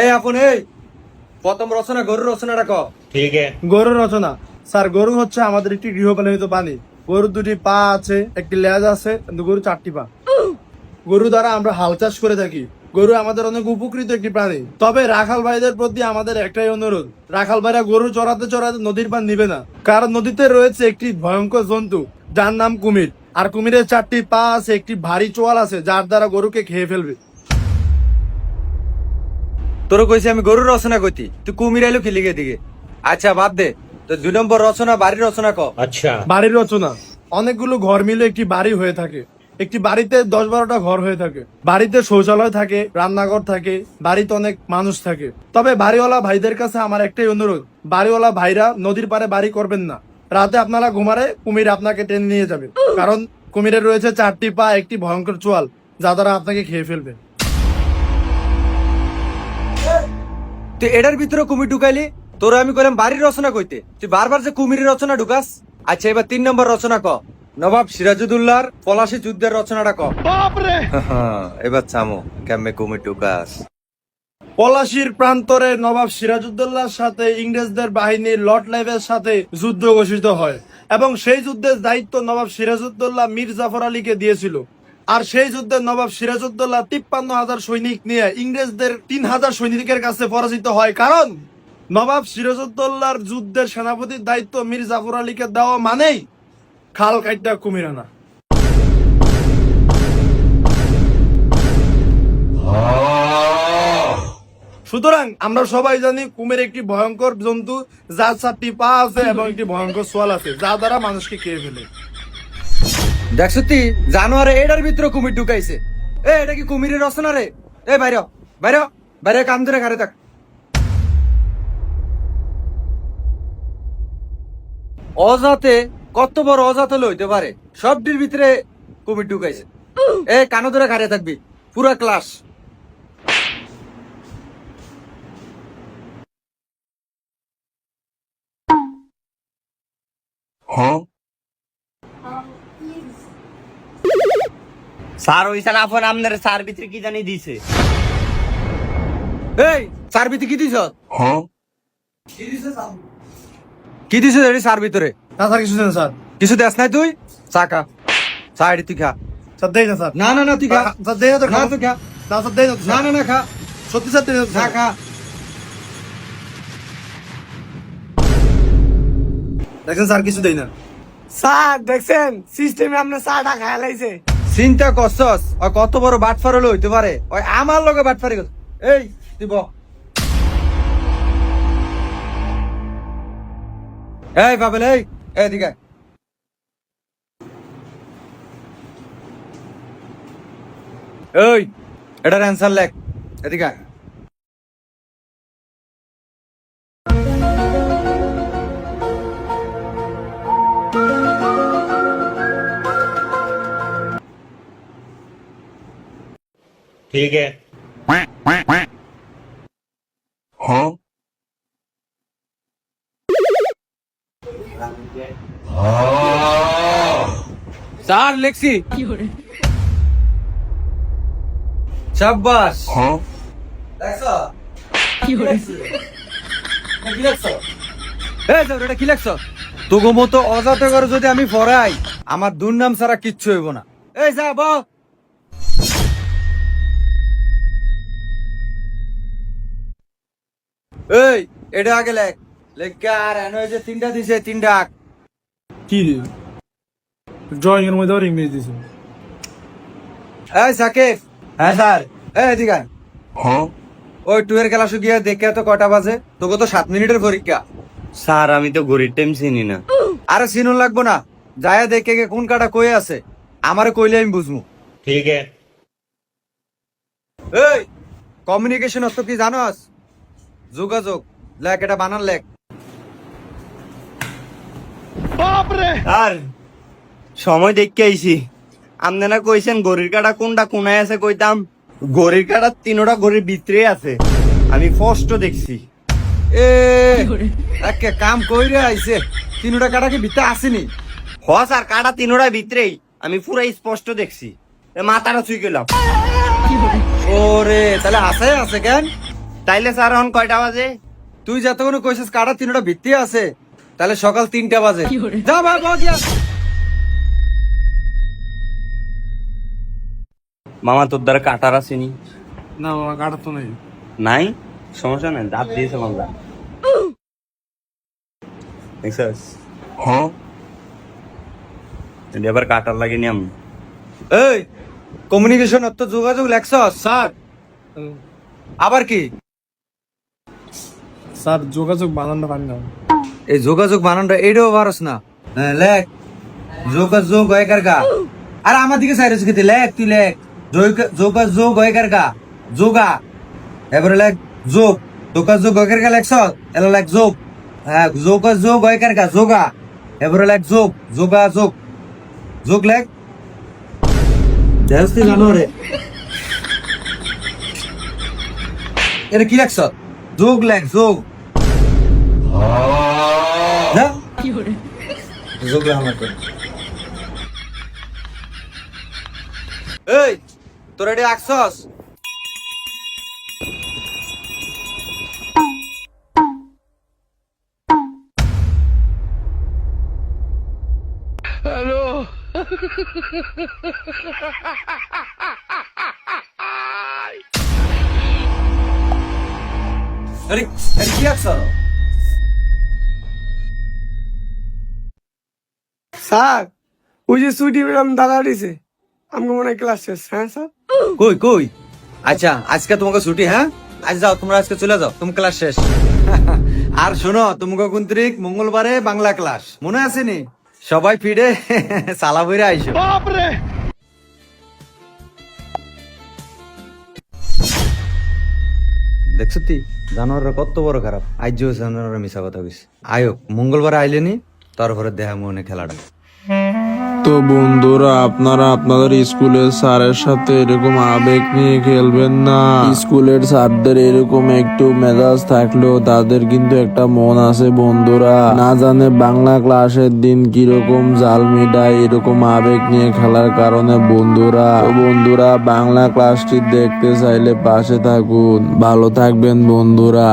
এই প্রথম রচনা ঠিক রচনা। স্যার গরু হচ্ছে আমাদের একটি গৃহপালিত প্রাণী। দুটি পা আছে একটি লেজ আছে গরু চারটি পা। গরু দ্বারা আমরা হাল চাষ করে থাকি। গরু আমাদের অনেক উপকৃত একটি প্রাণী। তবে রাখাল ভাইদের প্রতি আমাদের একটাই অনুরোধ রাখাল ভাইরা গরু চড়াতে চড়াতে নদীর পান নিবে না। কারণ নদীতে রয়েছে একটি ভয়ঙ্কর জন্তু যার নাম কুমির। আর কুমিরের চারটি পা আছে একটি ভারী চোয়াল আছে যার দ্বারা গরুকে খেয়ে ফেলবে। তোর কইছি আমি গরু রচনা কইতি। তুই কুমির আইলো খিলিগে দিকে আচ্ছা বাদ দে। তো দুই নম্বর রচনা বাড়ির রচনা ক? আচ্ছা। বাড়ির রচনা। অনেকগুলো ঘর মিলে একটি বাড়ি হয়ে থাকে। একটি বাড়িতে দশ বারোটা ঘর হয়ে থাকে। বাড়িতে শৌচালয় থাকে রান্নাঘর থাকে বাড়িতে অনেক মানুষ থাকে। তবে বাড়িওয়ালা ভাইদের কাছে আমার একটাই অনুরোধ বাড়িওয়ালা ভাইরা নদীর পারে বাড়ি করবেন না। রাতে আপনারা ঘুমারে কুমির আপনাকে টেনে নিয়ে যাবে। কারণ কুমিরের রয়েছে চারটি পা একটি ভয়ঙ্কর চোয়াল যা দ্বারা আপনাকে খেয়ে ফেলবে। তুই এটার ভিতরে কুমির ঢুকাইলি তোর আমি কইলাম বাড়ির রচনা কইতে। তুই বারবার যে কুমিরের রচনা ঢুকাস আচ্ছা এবার তিন নম্বর রচনা ক। নবাব সিরাজুদ্দৌলার পলাশী যুদ্ধের রচনাটা ক। এবার চামো কেমনে কুমির ঢুকাস। পলাশির প্রান্তরে নবাব সিরাজউদ্দৌলার সাথে ইংরেজদের বাহিনী লর্ড লাইভের সাথে যুদ্ধ ঘোষিত হয় এবং সেই যুদ্ধের দায়িত্ব নবাব সিরাজউদ্দৌলা মীর জাফর আলীকে দিয়েছিল। আর সেই যুদ্ধে নবাব সিরাজউদ্দৌলা তিপ্পান্ন হাজার সৈনিক নিয়ে ইংরেজদের তিন হাজার সৈনিকের কাছে পরাজিত হয়। কারণ নবাব সিরাজউদ্দৌলার যুদ্ধের সেনাপতির দায়িত্ব মীর জাফর আলীকে দেওয়া মানেই খাল কাইটা কুমির আনা। সুতরাং আমরা সবাই জানি কুমির একটি ভয়ঙ্কর জন্তু, যার চারটি পা আছে এবং একটি ভয়ঙ্কর সোয়াল আছে, যা দ্বারা মানুষকে খেয়ে ফেলে। দেখছ তুই জানোয়ারে এটার ভিতরে কুমির ঢুকাইছে। এ এটা কি কুমিরের রচনা রে? এ বাইরে বাইরে হ, কাম ধরে ঘরে থাক। অজাতে কত বড় অজাত হলে হইতে পারে সবটির ভিতরে কুমির ঢুকাইছে। এ কানো ধরে ঘরে থাকবি পুরা ক্লাস। স্যার ওই ফোন আপনার স্যার ভিতরে কি জানি দিছে। এই চার ভিতরে কি দিছ? কি দিছ এটি চার ভিতরে? না স্যার কিছু দেন স্যার। কিছু দেখ নাই তুই? চা খা। চা এটি তুই খা। স্যার দেই না স্যার। না না না তুই খা। স্যার দেই না তো না খাব। তুই খা। না স্যার দেই না না না না খা। সত্যি স্যার দেই না খা স্যার। খা। দেখেন স্যার কিছু দেই না। স্যার দেখছেন? সিস্টেমে আপনার চাটা খায় লাইছে। চিন্তা করছস? ওই কত বড় বাটফার হলো হইতে পারে? ওই আমার লগে বাটফারি করছে এই দিব এই, বাবেল, এই এদিকে এই, এটার অ্যান্সার লেখ। এদিকে ठीक है স্যার লেখছি সাব্বাস দেখছো? কি লেখছো? এই যাও, এটা কি লেখছো? তোগো মতো অজাত করে যদি আমি পড়াই আমার দুর্নাম ছাড়া কিচ্ছু হইব না এই যা এই এটা আগে লেখ। লেখকে আর এন যে তিনটা দিছে তিনটা কি ড্রয়িং এর মধ্যে ইংলিশ দিছে। এই সাকিব। হ্যাঁ স্যার। এই এদিকে হ্যাঁ? ওই টুয়ের খেলা শুকিয়ে দেখে তো কটা বাজে? তোকে তো সাত মিনিটের পরীক্ষা। স্যার আমি তো গরিব টাইম চিনি না। আরে চিনুন লাগবো না। যায় দেখে গে কোন কাটা কই আছে। আমারে কইলে আমি বুঝমু। ঠিক আছে। এই কমিউনিকেশন অত কি জানো জানোস যোগাযোগ লেখ এটা বানান লেখ। স্যার সময় দেখতে আইছি। আপনারা কইছেন গড়ির কাটা কোনটা কোনায় আছে কইতাম? গড়ির কাটা তিনোটা গড়ির ভিতরে আছে। আমি স্পষ্ট দেখছি। এ একে কাম কইরে আইছে তিনটা কাটা কি ভিতরে আসেনি? হ স্যার কাটা তিনোটা ভিতরেই। আমি পুরাই স্পষ্ট দেখছি। এ মাথাটা চুই গেলাম। ওরে তাহলে আছে আছে কেন? তাইলে স্যার এখন কয়টা বাজে? তুই যতক্ষণ কইছিস কাটা তিনটা ভিত্তি আছে তাহলে সকাল তিনটা বাজে। যা ভাই গিয়া মামা তোর দ্বারা কাটার আসেনি না? মামা কাটা তো নেই। নাই? সমস্যা নাই দাঁত দিয়েছে মামলা দেখছিস? হ্যাঁ। এবার কাটার লাগে নি আমি। এই কমিউনিকেশন অত যোগাযোগ লেখছস। স্যার। আবার কি? স্যার যোগাযোগ বানানো পারি না এই যোগাযোগ বানানটা এটাও পারস না। হ্যাঁ, লেখ। যোগাযোগ হয়কার গা? আর আমার দিকে সাইরাস খেতে লেখ তুই লেখ। যোগ- যোগাযোগ হয়কার গা? যোগা। এবারে লেখ যোগ। যোগাযোগ হয়কার গা লেখছ? এলা লেখ যোগ। হ্যাঁ যোগাযোগ হয়কার গা? যোগা। এবারে লেখ যোগ। যোগাযোগ। যোগ লেখ। দেখছি জানো এটা কি লেখছ? যোগ লেখ যোগ না যোগ লেখ আমার করে। এই তোর এটি আঁকছস আরে আরে কি আঁকছ স্যার ওই যে ছুটি পেলাম দাদা দিছে আমাকে মনে হয় ক্লাস শেষ হ্যাঁ স্যার? কই কই? আচ্ছা আজকে তোমাকে ছুটি হ্যাঁ? আজ যাও তোমরা আজকে চলে যাও তুমি ক্লাস শেষ। আর শোনো তোমাকে কুন্ত্রিক মঙ্গলবারে বাংলা ক্লাস মনে আছে নি? সবাই ফিরে সালা বইরে আইসো। দেখছ তুই জানোয়াররা কত বড় খারাপ। আজ জানোয়াররা মিশা কথা কইস আয়োক মঙ্গলবার আইলেনি তারপরে দেহা মনে খেলাটা। তো বন্ধুরা, আপনারা আপনাদের স্কুলের স্যারের সাথে এরকম আবেগ নিয়ে খেলবেন না। স্কুলের স্যারদের এরকম একটু মেজাজ থাকলেও তাদের কিন্তু একটা মন আছে বন্ধুরা। না জানে বাংলা ক্লাসের দিন কীরকম জাল মিডায় এরকম আবেগ নিয়ে খেলার কারণে বন্ধুরা। বন্ধুরা, বাংলা ক্লাসটি দেখতে চাইলে পাশে থাকুন। ভালো থাকবেন বন্ধুরা।